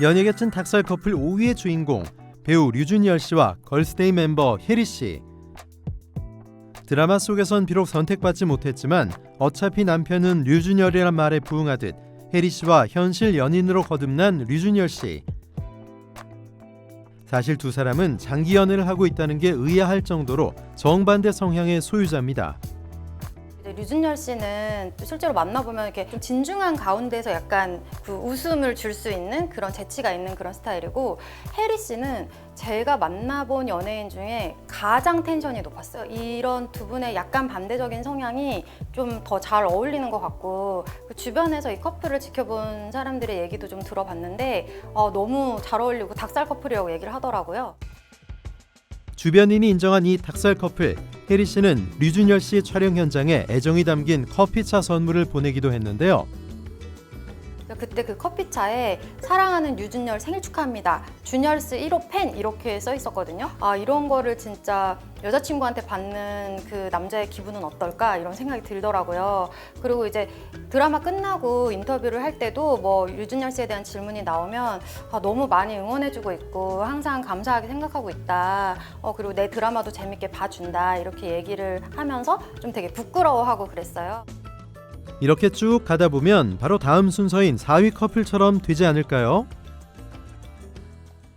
연예계 찐 닭살 커플 5위의 주인공 배우 류준열 씨와 걸스데이 멤버 혜리 씨. 드라마 속에선 비록 선택받지 못했지만 어차피 남편은 류준열이란 말에 부응하듯 혜리 씨와 현실 연인으로 거듭난 류준열 씨. 사실 두 사람은 장기 연애를 하고 있다는 게 의아할 정도로 정반대 성향의 소유자입니다. 류준열 씨는 또 실제로 만나보면 이렇게 좀 진중한 가운데서 약간 그 웃음을 줄 수 있는 그런 재치가 있는 그런 스타일이고 혜리 씨는 제가 만나본 연예인 중에 가장 텐션이 높았어요. 이런 두 분의 약간 반대적인 성향이 좀 더 잘 어울리는 것 같고 그 주변에서 이 커플을 지켜본 사람들의 얘기도 좀 들어봤는데 어, 너무 잘 어울리고 닭살 커플이라고 얘기를 하더라고요. 주변인이 인정한 이 닭살 커플 혜리 씨는 류준열 씨 촬영 현장에 애정이 담긴 커피차 선물을 보내기도 했는데요. 그때 그 커피차에 사랑하는 류준열 생일 축하합니다. 준열스 1호 팬 이렇게 써 있었거든요. 아 이런 거를 진짜 여자친구한테 받는 그 남자의 기분은 어떨까 이런 생각이 들더라고요. 그리고 이제 드라마 끝나고 인터뷰를 할 때도 뭐 류준열 씨에 대한 질문이 나오면 아, 너무 많이 응원해주고 있고 항상 감사하게 생각하고 있다. 어 그리고 내 드라마도 재밌게 봐준다 이렇게 얘기를 하면서 좀 되게 부끄러워하고 그랬어요. 이렇게 쭉 가다 보면 바로 다음 순서인 4위 커플처럼 되지 않을까요?